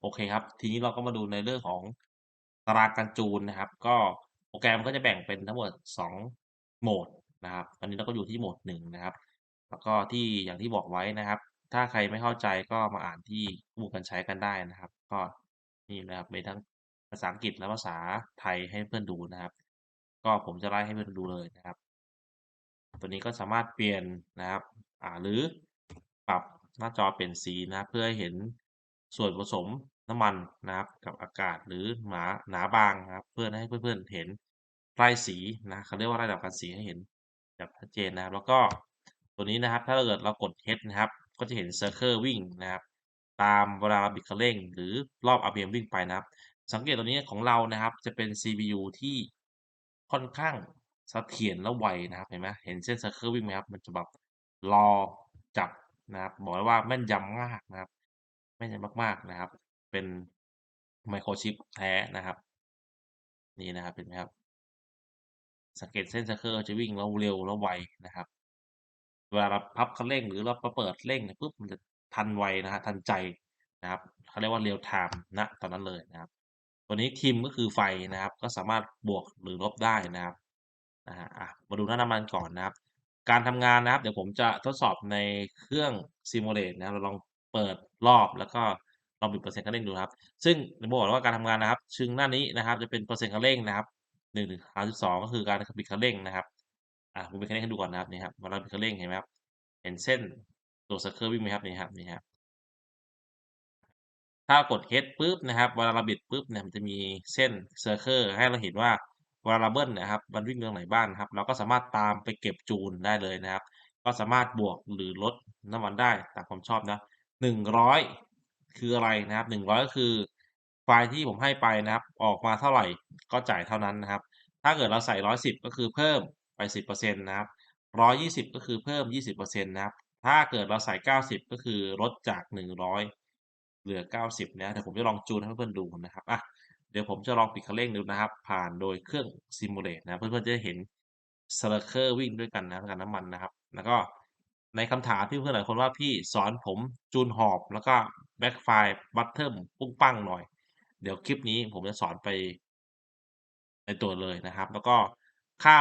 โอเคครับ ทีนี้เราก็มาดูในเรื่องของตารางการจูนนะครับ ก็โปรแกรมก็จะแบ่งเป็นทั้งหมด 2 โหมดนะครับอันนี้เราก็อยู่ที่โหมด1นะครับ แล้วก็ที่อย่างที่บอกไว้นะครับ ถ้าใครไม่เข้าใจก็มาอ่านที่คู่กันใช้กันได้นะครับ ก็นี่นะครับมีทั้งภาษาอังกฤษและภาษาไทยให้เพื่อนดูนะครับ ก็ผมจะไล่ให้เพื่อนดูเลยนะครับ ตัวนี้ก็สามารถเปลี่ยนนะครับ อ่าหรือปรับหน้าจอเปลี่ยนสีนะเพื่อให้เห็น ส่วนผสมน้ำมันนะครับกับอากาศหรือหนาหนาบางนะครับเพื่อให้เพื่อนๆเห็นไล่สีนะเขาเรียกว่าไล่ระดับการสีให้เห็นแบบชัดเจนนะครับ แล้วก็ตัวนี้นะครับถ้าเกิดเรากด H นะครับ ก็จะเห็น Circle วิ่งนะครับ ตามเวลาเราบิดคันเร่ง หรือรอบ RPM วิ่งไปนะครับ สังเกตตัวนี้ของเรานะครับ จะเป็น CPU ที่ค่อนข้างเสถียรและไวนะครับเห็นไหมเห็นเส้น Circle วิ่งไหมครับมันจะแบบรอจับนะครับบอกเลยว่าแม่นยำมากนะครับ แม่นยำมาก ๆ นะครับ เป็น Microchip แท้นะครับ นี่นะครับเห็นไหมครับ สังเกตเส้น Circle จะวิ่งแล้วเร็วแล้วไวนะครับ เวลาเราพับคันเร่งหรือเราเปิดเร่งเนี่ยปุ๊บมันจะทันไวนะครับทันใจนะครับเขาเรียกว่า real time ณตอนนั้นเลยนะครับ ตัวนี้ Trim ก็คือไฟนะครับ ก็สามารถบวกหรือลบได้นะครับนะฮะมาดูหน้าน้ำมันก่อนนะครับ การทำงานนะครับ เดี๋ยวผมจะทดสอบในเครื่อง Simulate นะครับเราลอง เปิดรอบแล้วก็ลองบิดเปอร์เซ็นต์คันเร่งดูนะครับ ซึ่งจะบอกว่าการทำงานนะครับซึ่งหน้านี้นะครับจะเป็นเปอร์เซ็นต์คันเร่งนะครับ1-32ก็คือการบิดคันเร่งนะครับอ่าผมบิดคันเร่งให้ดูก่อนนะครับนี่ครับเวลาบิดคันเร่งเห็นไหมครับเห็นเส้นตัว Circle วิ่งไหมครับนี่ครับนี่ครับถ้ากด H ปุ๊บนะครับเวลาเราบิดปุ๊บเนี่ยมันจะมีเส้น Circle ให้เราเห็นว่าเวลาเราเบิ้ลนะครับมันวิ่งตรงไหนบ้างนครับ เราก็สามารถตามไปเก็บจูนได้เลยนะครับ ก็สามารถบวกหรือลดน้ำมันได้ตามความชอบนะ 100คืออะไรนะครับ100ก็คือไฟล์ที่ผมให้ไปนะครับ ออกมาเท่าไหร่ก็จ่ายเท่านั้นนะครับ ถ้าเกิดเราใส่110ก็คือเพิ่มไป10%นต์นะครับ120ก็คือเพิ่ม20%นต์นะครับ ถ้าเกิดเราใส่90ก็คือลดจาก100เหลือ 90นะเดี๋ยวผมจะลองจูนให้เพื่อนๆดูนะครับอ่าเดี๋ยวผมจะลองปิดคันเร่งดูนะครับ ผ่านโดยเครื่อง Simulate นะ เพื่อนๆจะเห็น Circle วิ่งด้วยกันนะกับน้ำมันนะครับ แล้วก็ ในคำถามที่เพื่อนหลายคนว่า"พี่สอนผมจูนหอบแล้วก็ Backfire Bottom ปุ้งปั้งหน่อย"เดี๋ยวคลิปนี้ผมจะสอนไป ในตัวเลยนะครับ แล้วก็ค่า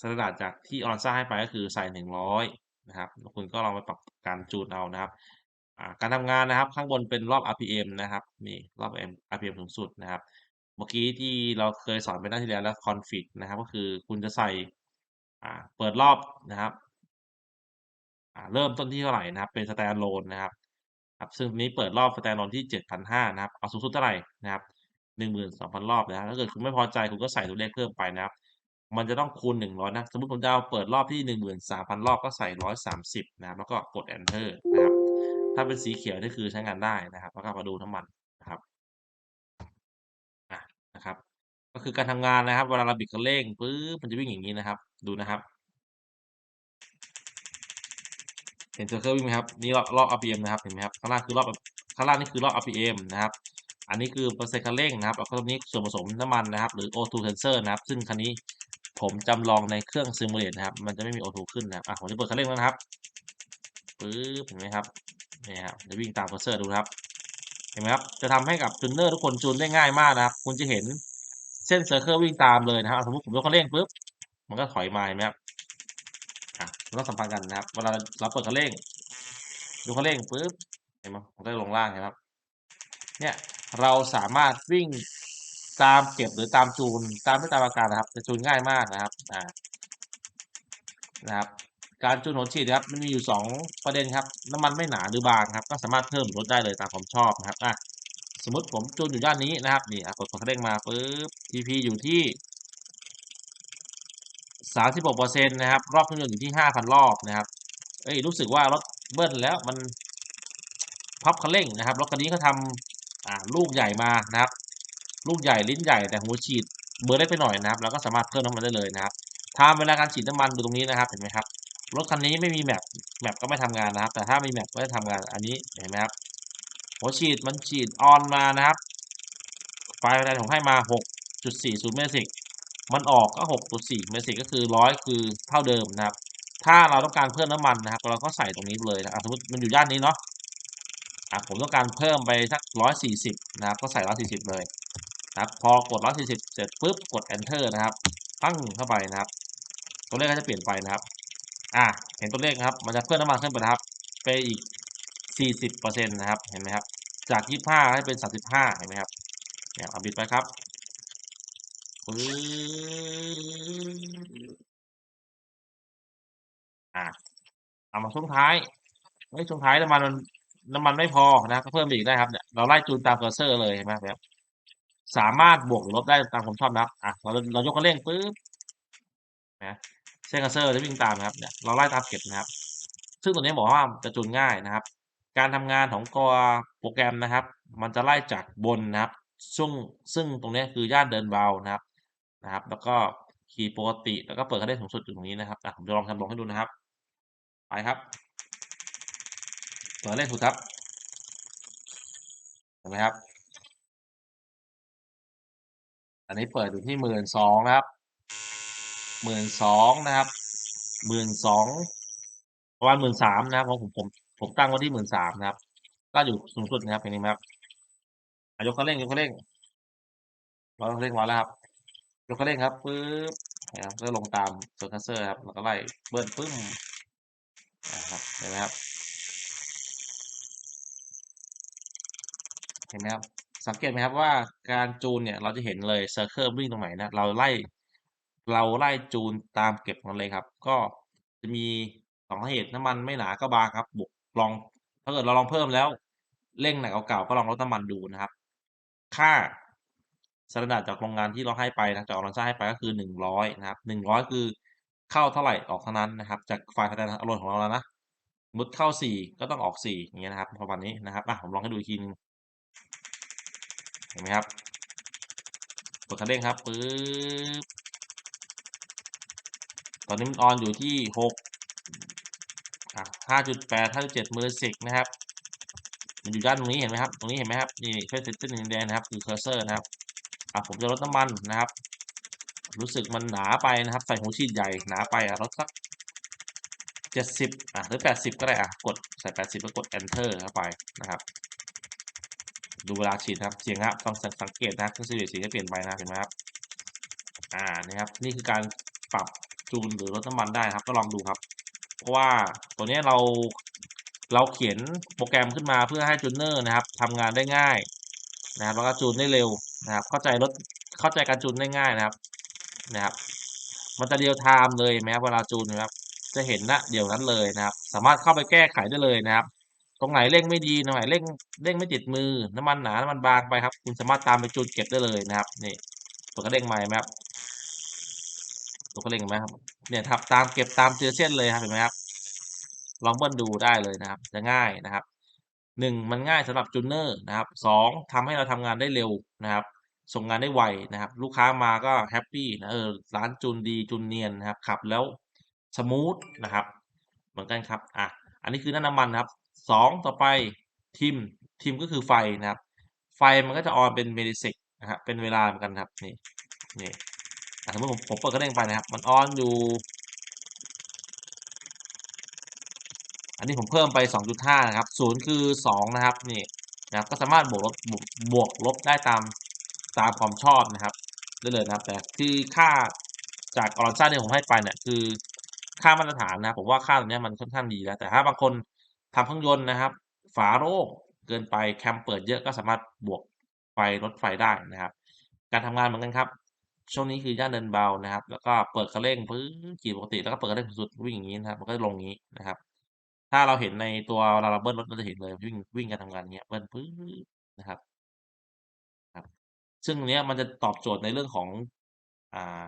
สแตนดาร์ดจากที่ Avanza ให้ไปก็คือใส่ 100 นะครับ คุณก็ลองไปปรับการจูนเอานะครับการทำงานนะครับข้างบนเป็นรอบ RPM นะครับนี่รอบ RPM สูงสุดนะครับ เมื่อกี้ที่เราเคยสอนไปหน้าที่แล้วแล้ว Config นะครับ ก็คือคุณจะใส่เปิดรอบนะครับ เริ่มต้นที่เท่าไหร่นะครับ เป็น Standalone นะครับครับซึ่งนี้เปิดรอบ Standalone ที่ 7,500นะครับ เอาสูงสุดเท่าไหร่นะครับ12,000 รอบนะครับถ้าเกิดคุณไม่พอใจคุณก็ใส่ตัวเลขเพิ่มไปนะครับ มันจะต้องคูณ 100 นะ สมมติผมจะเอาเปิดรอบที่ 13,000 รอบก็ใส่ 130 นะครับ แล้วก็กด Enter นะครับ ถ้าเป็นสีเขียวนี่คือใช้งานได้นะครับ แล้วก็มาดูน้ำมันนะครับอ่านะครับ ก็คือการทำงานนะครับ เวลาเราบิดคันเร่งปุ๊บมันจะวิ่งอย่างงี้นะครับ ดูนะครับ เห็น Circle วิ่งไหมครับนี่รอบรอบ RPM นะครับเห็นไหมครับข้างล่างคือรอบข้างล่างนี่คือรอบ RPM นะครับอันนี้คือเปอร์เซ็นต์คันเร่งนะครับแล้วก็ตรงนี้ส่วนผสมน้ำมันนะครับ หรือ O2 Sensor นะครับ ซึ่งคันนี้ผมจำลองในเครื่อง Simulate นะครับ มันจะไม่มี O2 ขึ้นนะครับอ่าผมจะเปิดคันเร่งแล้วนะครับปึ๊บเห็นไหมครับเนี่ยครับจะวิ่งตาม Cursor ดูครับ เห็นไหมครับ จะทำให้กับจูนเนอร์ทุกคนจูนได้ง่ายมากนะครับ คุณจะเห็นเส้น Circle วิ่งตามเลยนะครับสมมติผมยกคันเร่งปุ๊บมันก็ถอยมาเห็นไหมครับ มันต้องสัมพันธ์กันนะครับ เวลาเราเปิดคันเร่งยกคันเร่งปุ๊บเห็นไหมมันก็จะลงล่างนไหมครับ เนี่ยเราสามารถวิ่งตามเก็บหรือตามจูนตามด้วยตามอาการนะครับจะจูนง่ายมากนะครับอ่านะครับ การจูนหัวฉีดนะครับมันมีอยู่ 2 ประเด็นครับ น้ำมันไม่หนาหรือบางครับ ก็สามารถเพิ่มรือลดได้เลยตามความชอบนะครับอ่าสมมติผมจูนอยู่ด้านนี้นะครับนี่กดคันเร่งมาปุ๊บ TP อยู่ที่ 36%นะครับ รอบเครื่องยนต์อยู่ที่ 5,000 รอบนะครับเฮ้ย รู้สึกว่ารถเบิ้ลแล้วมันพับคันเร่งนะครับ รถคันนี้เขาทำอ่าลูกใหญ่มานะครับ ลูกใหญ่ลิ้นใหญ่แต่หัวฉีดเบอร์เล็กไปหน่อยนะครับเราก็สามารถเพิ่มน้ำมันได้เลยนะครับทม์เวลาการฉีดน้ำมันดูตรงนี้นะครับ เห็นไหมครับ รถคันนี้ไม่มี Map Map ก็ไม่ทำงานนะครับ แต่ถ้ามี Map ก็จะทำงาน อันนี้ เห็นไหมครับ หัวฉีดมันฉีด On มานะครับ ไฟแรงผมให้มา 6.40เมตรสิก มันออกก็6.4เมสิกก็คือ100คือเท่าเดิมนะครับ ถ้าเราต้องการเพิ่มน้ำมันนะครับ เราก็ใส่ตรงนี้เลยนะสมมติมันอยู่ด้านนี้เนาะอะผมต้องการเพิ่มไปสักร้อยสี่สิบนะครับ ก็ใส่ร้อยสี่สิบเลยนะครับพอกดร้อยสี่สิบเสร็จปุ๊บกด enter นะครับปั้งเข้าไปนะครับ ตัวเลขก็จะเปลี่ยนไปนะครับ อะเห็นตัวเลขนะครับ มันจะเพิ่มน้ำมันขึ้นไปนะครับ ไปอีกสี่สิบเปอร์เซ็นต์นะครับ เห็นไหมครับ จากยี่ห้าให้เป็นสามสิบห้าเห็นไหมครับเนี่ยเอาบิดไปครับปึ๊บ เอามาช่วงท้ายเฮ้ยช่วงท้ายน้ำมันน้ำมันไม่พอนะก็เพิ่มอีกได้ครับเนี่ยเราไล่จูนตามเคอร์เซอร์เลยเห็นไหมครับสามารถบวกหรือลบได้ตามความชอบนะครับอะเราเรายกคันเร่งปุ๊บนะเส้นเคอร์เซอร์จะวิ่งตามครับเนี่ยเราไล่ตามเก็บนะครับ ซึ่งตัวนี้บอกว่าจะจูนง่ายนะครับ การทำงานของตัวโปรแกรมนะครับ มันจะไล่จากบนนะครับ ซึ่งซึ่งตรงนี้คือย่านเดินเบานะครับนะครับ แล้วก็คีย์ปกติแล้วก็เปิดคันเร่งสูงสุดอยู่ตรงนี้นะครับผมจะลองทำลองให้ดูนะครับ ไปครับ เปิดเล่นถูกครับเห็นไหมครับ อันนี้เปิดอยู่ที่หมื่นสองนะครับหมื่นสองนะครับหมื่นสองประมาณหมื่นสามนะครับเพราะผมผมผมตั้งไว้ที่หมื่นสามนะครับ ก็อยู่สูงสุดนะครับเห็นไหมครับยกคันเร่งยกคันเร่งเราคันเร่งมาแล้วครับ ยกคันเร่งครับปึ๊บนะครับก็ลงตามโซคัสเซอร์ครับแล้วก็ไล่เบิ้ลปึ้ม นะครับเห็นไหมครับเห็นไหมครับสังเกตไหมครับว่าการจูนเนี่ยเราจะเห็นเลยเซอร์เคิลวิ่งตรงไหนนะเราไล่เราไล่จูนตามเก็บมันเลยครับ ก็จะมีสองเหตุน้ำมันไม่หนาก็บางครับบุกลองถ้าเกิดเราลองเพิ่มแล้วเร่งหนักเก่าๆก็ลองลดน้ำมันดูนะครับ ค่าสแตนดาร์ดจากโรงงานที่เราให้ไปนะจากออร์ซ่าให้ไปก็คือหนึ่งร้อยนะครับหนึ่งร้อยคือ เข้าเท่าไหร่ออกเท่านั้นนะครับ จากไฟล์คะแนนอารมณ์ของเราแล้วนะมุดเข้าสี่ก็ต้องออกสี่อย่างเงี้ยนะครับประมาณนี้นะครับอะผมลองให้ดูอีกทีนึงเห็นไหมครับกดคันเร่งครับปึ๊บตอนนี้มันออนอยู่ที่หกห้าจุดแปดห้าจุดเจ็ดมือสิกนะครับ มันอยู่ด้านตรงนี้เห็นไหมครับ ตรงนี้เห็นไหมครับ นี่เพื่อนเซตติ้งแดงนะครับ คือเคอร์เซอร์นะครับ อะผมจะลดน้ำมันนะครับ รู้สึกมันหนาไปนะครับ ใส่หัวฉีดใหญ่หนาไปอะลดสักเจ็ดสิบอะหรือแปดสิบก็ได้อะกดใส่แปดสิบแล้วกด enter เข้าไปนะครับ ดูเวลาฉีดครับเสียงครับต้องสังเกตนะเครื่องซีเรียสีจะเปลี่ยนไปนะเห็นไหมครับอ่านี่ครับนี่คือการปรับจูนหรือลดน้ำมันได้ครับ ก็ลองดูครับ เพราะว่าตัวนี้เราเราเขียนโปรแกรมขึ้นมาเพื่อให้จูนเนอร์นะครับทำงานได้ง่ายนะครับแล้วก็จูนได้เร็วนะครับ เข้าใจรถเข้าใจการจูนได้ง่ายนะครับ นะครับ มันจะเรียลไทม์เลยไหมครับเวลาจูนนะครับ จะเห็นนะเดี๋ยวนั้นเลยนะครับ สามารถเข้าไปแก้ไขได้เลยนะครับ ตรงไหนเร่งไม่ดีตรงไหนเร่งเร่งไม่ติดมือ น้ำมันหนาน้ำมันบางไปครับ คุณสามารถตามไปจูนเก็บได้เลยนะครับนี่ตัวกระเด้งใหม่ไหมครับตัวกระเด้งไหมครับเนี่ยทับตามเก็บตามเจอเส้นเลยครับเห็นไหมครับลองเบิ้ลดูได้เลยนะครับ จะง่ายนะครับหนึ่งมันง่ายสำหรับจูนเนอร์นะครับสองทำให้เราทำงานได้เร็วนะครับ ส่งงานได้ไวนะครับ ลูกค้ามาก็แฮปปี้นะเออร้านจูนดีจูนเนียนนะครับขับแล้วสมูทนะครับ เหมือนกันครับอะอันนี้คือน้ำมันนะครับสองต่อไปทิมทิมก็คือไฟนะครับ ไฟมันก็จะออนเป็นเมดิเซกนะครับเป็นเวลาเหมือนกันครับนี่นี่สมมติผมผมเปิดกระเด้งไปนะครับ มันออนอยู่ อันนี้ผมเพิ่มไป 2.5 นะครับศูนย์คือ 2 นะครับนี่นะครับก็สามารถบวกลบบวกลบได้ตาม ตามความชอบนะครับได้เลยนะครับ แต่คือค่าจากออร์ซ่าที่ผมให้ไปเนี่ยคือค่ามาตรฐานนะผมว่าค่าตรงนี้มันค่อนข้างดีแล้ว แต่ถ้าบางคนทำเครื่องยนต์นะครับ ฝาโล่เกินไปแคมเปิดเยอะก็สามารถบวกไฟลดไฟได้นะครับ การทำงานเหมือนกันครับ ช่วงนี้คือย่านเดินเบานะครับ แล้วก็เปิดคันเร่งพื้นขี่ปกติแล้วก็เปิดคันเร่งสุดวิ่งอย่างนี้นะครับ มันก็จะลงงนี้นะครับ ถ้าเราเห็นในตัวเวลาเราเบิ้ลรถเราจะเห็นเลยวิ่งวิ่งการทำงานเงี้ยเบิ้ลปื๊ดนะครับ ซึ่งตรงเนี้ยมันจะตอบโจทย์ในเรื่องของอ่า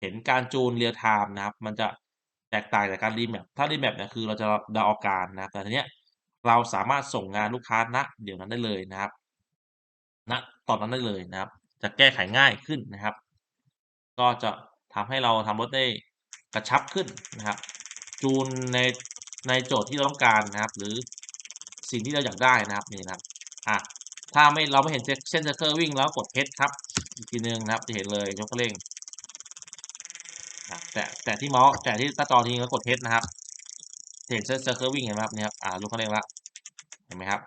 เห็นการจูนเรียลไทม์นะครับ มันจะแตกต่างจากการรีแมปถ้ารีแมปเนี่ยคือเราจะเดาเอาการนะแต่ทีเนี้ยเราสามารถส่งงานลูกค้าณเดี๋ยวนั้นได้เลยนะครับณตอนนั้นได้เลยนะครับ จะแก้ไขง่ายขึ้นนะครับ ก็จะทำให้เราทำรถได้กระชับขึ้นนะครับ จูนในในโจทย์ที่เราต้องการนะครับ หรือสิ่งที่เราอยากได้นะครับนี่นะครับอะ ถ้าไม่เราไม่เห็นเส้นเซอร์เคิลวิ่งแล้วกดเพชรครับ อีกทีนึงนะครับ จะเห็นเลยยกเร่งแต่แต่ที่เมาส์แต่ที่ตาจอทีก็กดเพชรนะครับเห็นเส้นเซอร์เคิลวิ่งเห็นไหมครับเนี่ยครับอ่ายกเร่งละเห็นไหมครับ